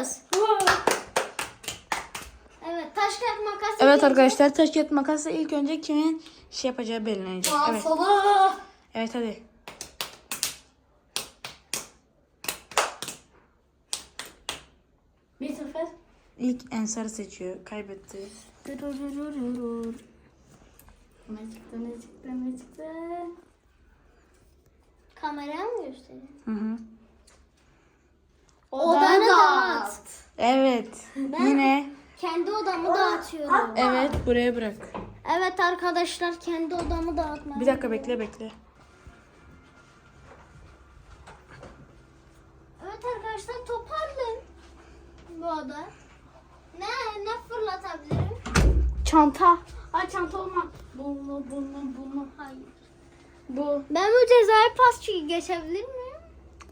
başlıyoruz. Evet taş kağıt makas. Evet yapıyoruz. arkadaşlar taş kağıt makasla ilk önce kimin şey yapacağı belirlenecek. Evet. Solu. Evet hadi. Bir sefer. İlk Ensar seçiyor. Kaybetti. Ne çıktı ne çıktı ne çıktı? Kameraya mı göstereyim? Hı hı. Odanı dağıt. Evet. Ben- Yine Kendi odamı dağıtıyorum. evet buraya bırak. Evet arkadaşlar kendi odamı dağıtmaya. Bir dakika bekle bekle. Evet arkadaşlar toparlayın. Bu oda. Ne ne fırlatabilirim? Çanta. Ay çanta olmaz. Bunu, bunu, bunu. Hayır. Bu. Ben bu cezayı pas geçebilir miyim?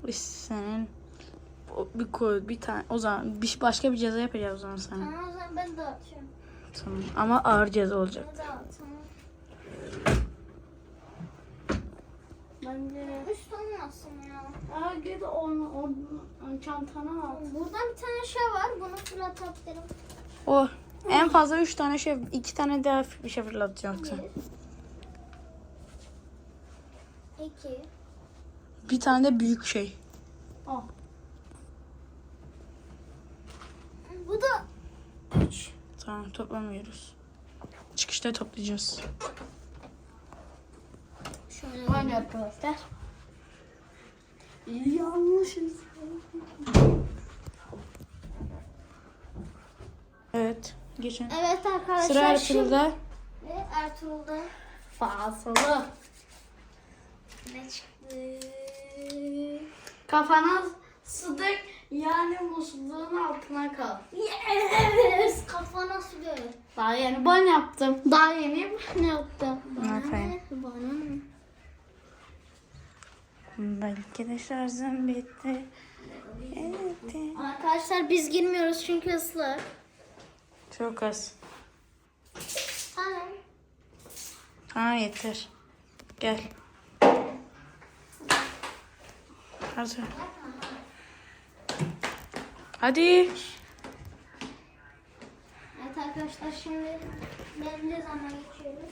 İşte senin bir koy bir tane o zaman bir başka bir ceza yapacağız o zaman sana. Tamam o zaman ben dağıtıyorum. Tamam. Ama ağır ceza olacak. Ben dağıtım. Bence. Üst olmasın ya. Aa git onu, onu çantana at. Burada bir tane şey var. Bunu fırlatabilirim. O en fazla üç tane şey iki tane daha bir şey fırlatacaksın. Bir. İki. Bir tane de büyük şey. Al. Bu da üç. Tamam toplamıyoruz. Çıkışta toplayacağız. Şöyle. Hadi arkadaşlar. Yanlışız. Evet. Geçin. Evet arkadaşlar. Sıra Ertuğrul'da. Ve Ertuğrul'da Fasılı. ne çıktı? Kafana sıdık yani musluğun altına kal. Yes! Kafana sürüyor. Daha yeni ben yaptım. Daha yeni ben yaptım. Aferin. Bana ne? Belki de şarjım bitti. Evet. Arkadaşlar biz girmiyoruz çünkü ıslak. Çok az. Tamam. Ha yeter. Gel. Hadi. Hadi. Evet arkadaşlar şimdi belli zaman geçiyoruz.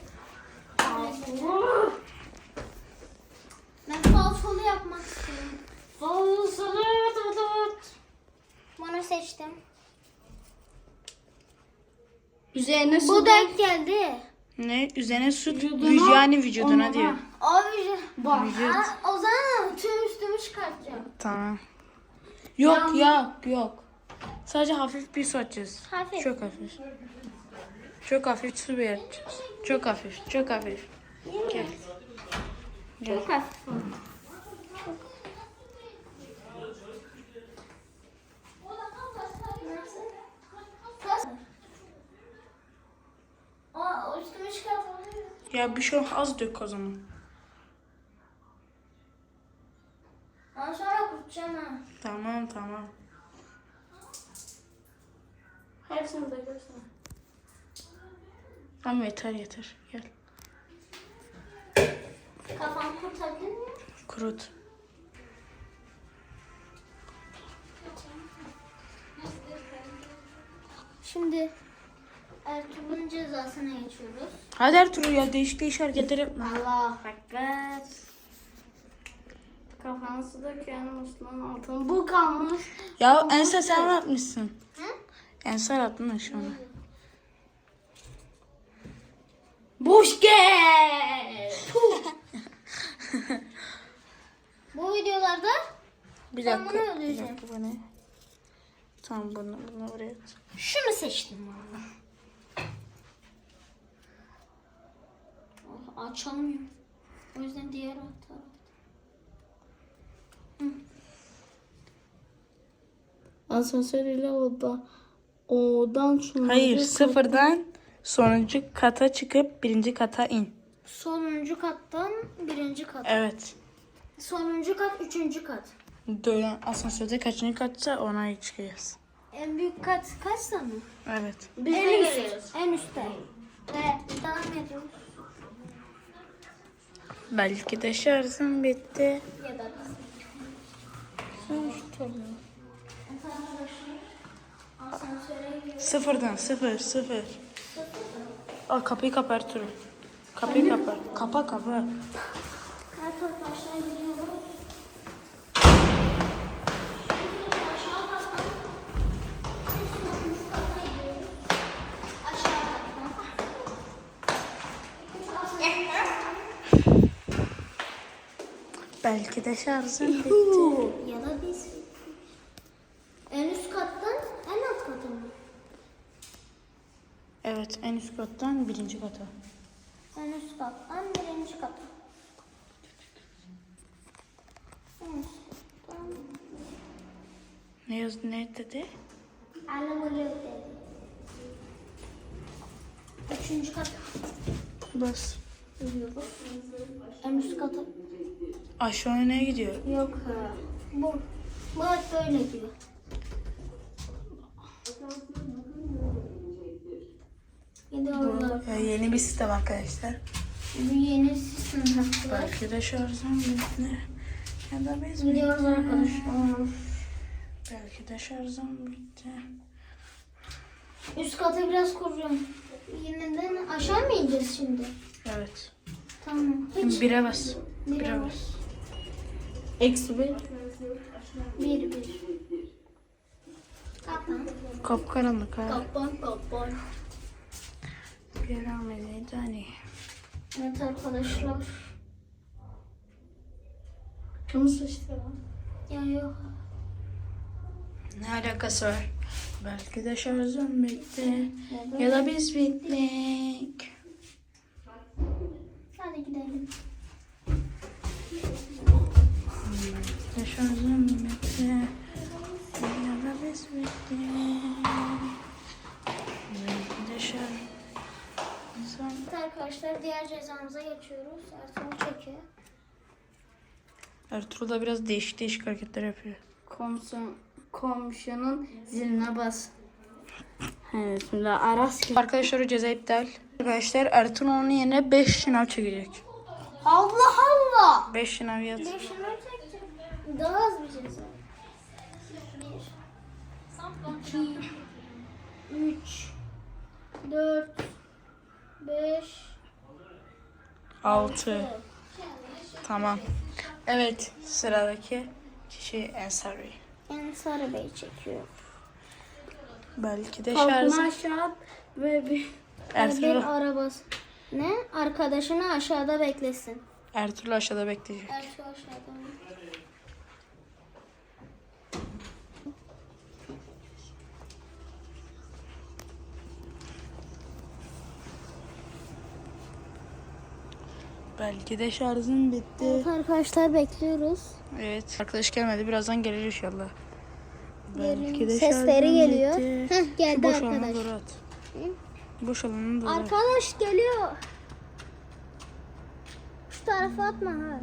Ben falsolu yapmak istiyorum. Fasılı. Bunu seçtim. Üzerine Bu sıdık. denk geldi. Ne? Üzerine süt. Vücuduna, Vüc- yani vücuduna diyor. O yüzden. Bak. Vücut. Ha, o zaman tüm üstümü çıkartacağım. Tamam. Yok yok yok. Sadece hafif bir su atacağız. Hafif. Çok hafif. Çok hafif su bir atacağız. Çok hafif. Çok hafif. Gel. Gel. Çok hafif. Ya bir şey az dök o zaman. Ondan sonra kurtacağım ha. Tamam tamam. Hepsini de göster. Tamam yeter yeter. Gel. Kafamı kurtabilir miyim? Kurut. Şimdi Ertuğrul'un cezasına geçiyoruz. Hadi Ertuğrul ya değişik değişik hareketler yapma. Allah ekber. Kafana sıdık yani musluğun altına. Bu kalmış. Ya Ensar sen mi atmışsın? Hı? Ensar atmış onu. Boş gel. Bu videolarda Bir Ben dakika. bunu Bir öldüreceğim. dakika bu ne? Tamam bunu, bunu oraya at. şunu seçtim valla. Oh, açamıyor. O yüzden diğer taraf. Asansör ile oda. Odan sonra. Hayır sıfırdan sonuncu kata çıkıp birinci kata in. Sonuncu kattan birinci kat. Evet. Sonuncu kat üçüncü kat. Dönen asansörde kaçıncı katsa ona çıkacağız. En büyük kat kaçsa mı? Evet. Biz en de üst. geliyoruz. En üstte. Ve devam ediyoruz. Belki de şarjım bitti. Ya da biz. Sıfırdan sıfır sıfır. Aa, kapıyı kapa Ertuğrul. Kapıyı kapa. Kapa kapa. Belki de şarjın bitti. 10. kattan birinci kata. 10. kattan birinci kata. Ne yazdı ne dedi? Anlamalı dedi. Üçüncü kat. Bas. En üst kata. Aşağı öne gidiyor. Yok. Bu. Bu böyle gidiyor. Gidiyorlar. Ya yeni bir sistem arkadaşlar. Bu yeni sistem yaptılar. Belki de şarjın bitti. Ya da biz Gidiyoruz arkadaşlar. Belki de şarjım bitti. Üst kata biraz kuracağım. Yeniden aşağı mı ineceğiz şimdi? Evet. Tamam. Hiç. Bire bas. Bire Bire bas. bas. Eksi bir. Bir bir. Kapan. Kapkaranlık ha. Kapan kapan. Bir ameliyat hani. Evet arkadaşlar. İşte lan. Ya yok. Ne alakası var? Belki de şarjım bitti. Ya da biz bittik. Hadi gidelim. Belki de şarjım bitti. Ya da biz bittik. Belki de şarjım... Evet arkadaşlar diğer cezamıza geçiyoruz. Ertuğrul çekiyor. Ertuğrul da biraz değişik değişik hareketler yapıyor. Komşu, komşunun ziline bas. Evet şimdi Aras gibi. Arkadaşlar o ceza iptal. Arkadaşlar Ertuğrul onun yerine 5 şınav çekecek. Allah Allah. 5 şınav yat. Beşini çekeceğim. Daha az bir ceza. Bir. iki, Üç. Dört. Beş. 6. Tamam. Evet sıradaki kişi Ensar Bey. Bey çekiyor. Belki de Kalkma şarj. aşağı ve bir Bir Ertuğrul, arabası. Ne? Arkadaşını aşağıda beklesin. Ertuğrul aşağıda bekleyecek. Ertuğrul aşağıda mı? Belki de şarjın bitti. Evet arkadaşlar bekliyoruz. Evet. Arkadaş gelmedi. Birazdan gelir inşallah. Belki de Sesleri geliyor. bitti. Heh, geldi Şu boş alana arkadaş. doğru at. Boş doğru at. Arkadaş geliyor. Şu tarafa atma ha.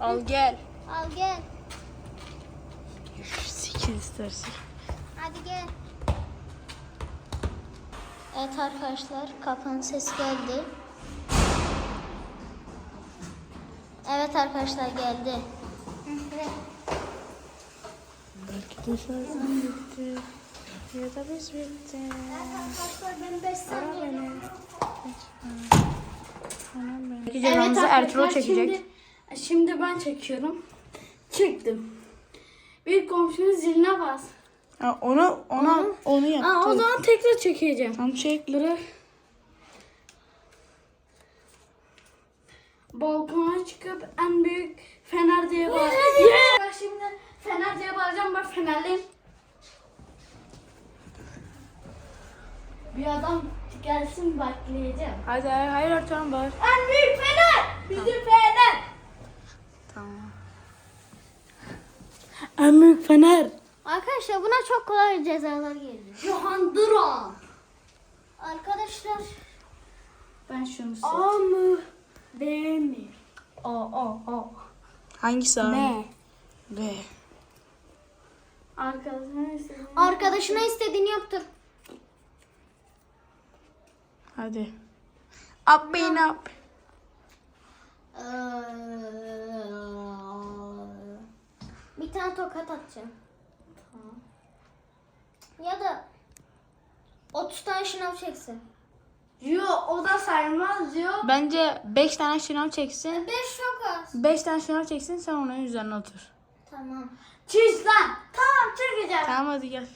Al gel. Al gel. Sikil istersen. Hadi gel. Evet arkadaşlar kapının sesi geldi. Evet arkadaşlar geldi. Belki de şarjın bitti. Ya da biz bitti. Arkadaşlar ben 5 Ara beni. Tamam ben. Belki Evet Ertuğrul çekecek. Şimdi, şimdi ben çekiyorum. Çektim. Bir komşunun ziline bas. Ha, onu ona onu yaptı. Aa, o zaman tekrar çekeceğim. Tam çek. Bırak. Balkona çıkıp en büyük fener diye bağıracağım. Yeah! Şimdi fener diye bağıracağım ben fenerliyim. Bir adam gelsin bekleyeceğim. Hadi hayır Ertuğrul bak. En büyük fener! Bizim fener! Tamam. En büyük fener. Arkadaşlar buna çok kolay cezalar geliyor. Johan Duran. Arkadaşlar Ben şunu A mı? B mi? A, A, A. Hangisi abi? Ne? B. Arkadaşına istediğini yaptır. Hadi. Up and up. Ee, Bir bir tane tokat atacağım. Ya da 30 tane şınav çeksin. Yo o da sayılmaz yo. Bence 5 tane şınav çeksin. 5 çok az. 5 tane şınav çeksin sen onun üzerine otur. Tamam. Çiz lan. Tamam çekeceğim. Tamam hadi gel.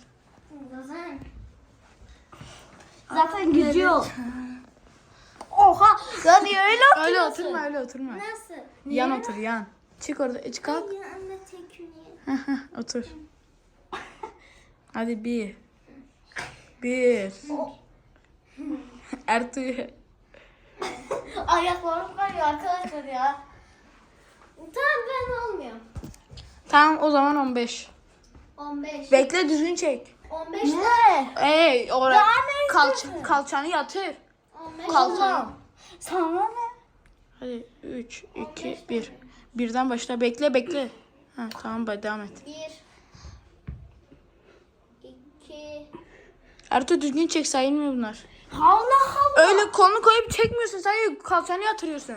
Zaten gücü yok. Oha. Yani öyle Öyle oturma öyle oturma. Nasıl? Yan otur yan. Çık orada çık kalk. Ya anne otur. Hadi bir. Bir. Ertuğ. Ayaklarım var ya arkadaşlar ya. Tamam ben olmuyor. Tamam o zaman 15. 15. Bekle düzgün çek. 15 de. Ne? Ey oraya Daha ne kalça, istiyorsun? kalçanı yatır. 15 Kalçanı. Sana ne? Hadi 3, 2, 1. Birden başla. Bekle bekle. Ha, tamam hadi devam et. 1 2 Ertuğ düzgün çek sayılmıyor bunlar. Allah Allah. Öyle kolunu koyup çekmiyorsun. Sen kalçanı yatırıyorsun.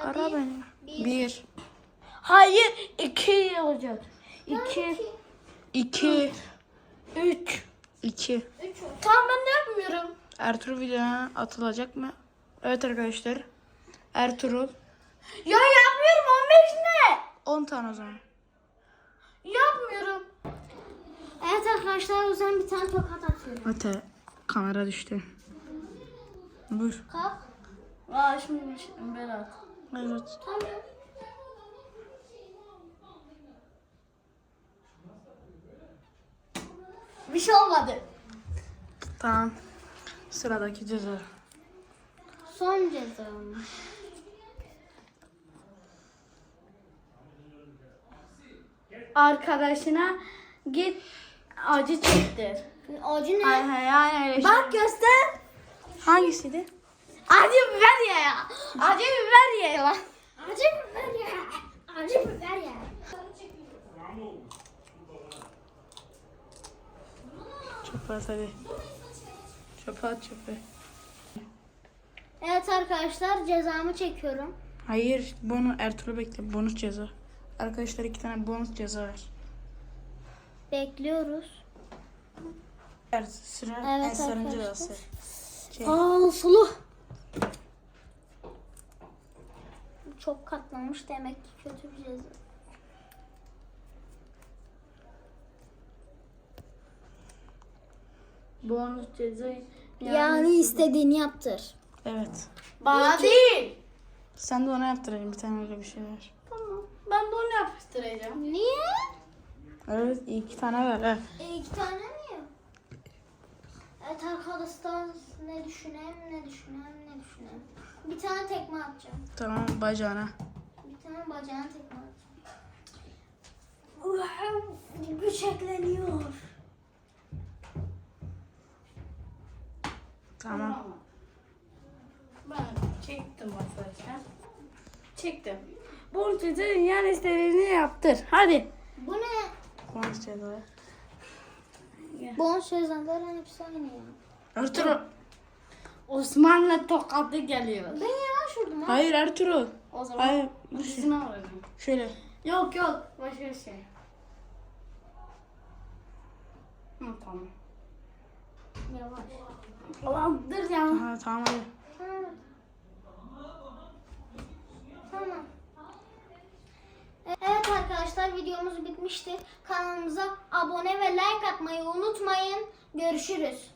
Ara beni. bir. 1, Hayır iki olacak. İki. 2, Üç. 2. 3 Tamam ben de yapmıyorum. Ertuğrul videoya atılacak mı? Evet arkadaşlar. Ertuğrul. Ya yapmıyorum 15 ne? 10 tane o zaman. Yapmıyorum. Evet arkadaşlar o zaman bir tane tokat atıyorum. Öte kamera düştü. Buyur. Kalk. Aa şimdi Berat. Evet. Tamam. Bir şey olmadı. Tamam. Sıradaki ceza. Son cezam. Arkadaşına git acı çektir. Acı ne? Hayır hayır hayır. Bak göster. Hangisiydi? Acı biber ye ya. Acı biber ye lan. Acı biber ya. Acı biber ya. Çöpe at hadi. Çöpe at çöpe. Evet arkadaşlar cezamı çekiyorum. Hayır bunu Ertuğrul bekle. Bonus ceza. Arkadaşlar iki tane bonus ceza var. Bekliyoruz. Evet, sıra Evet Ensar'ın arkadaşlar. cezası. Şey, Aa sulu. Çok katlanmış demek ki kötü bir ceza. Bonus ceza. Yani istediğini yaptır. evet. Bana değil. Sen de ona yaptırayım bir tane öyle bir şey var. Tamam. Ben de onu yapıştıracağım. Niye? Evet iki tane var. Evet. E, iki tane mi? Evet arkadaşlar ne düşüneyim ne düşüneyim ne düşüneyim. Bir tane tekme atacağım. Tamam bacağına. Bir tane bacağına tekme atacağım. Güç ekleniyor. Tamam. Ben çektim arkadaşlar. Çektim. Ceza yani istediğini yaptır. Hadi. Bu ne? Bonus ceza. Bon sözlerden hepsi aynı ya. Ertuğrul. Osmanlı tokadı geliyor. Ben yavaş vurdum ha. Hayır Ertuğrul. O zaman Hayır. vuracağım. Şöyle. Yok yok. Başka bir şey. Hı, tamam. Yavaş. Ulan dur ya. Ha, tamam hadi. Tamam. Tamam. Evet arkadaşlar videomuz bitmiştir. Kanalımıza abone ve like atmayı unutmayın. Görüşürüz.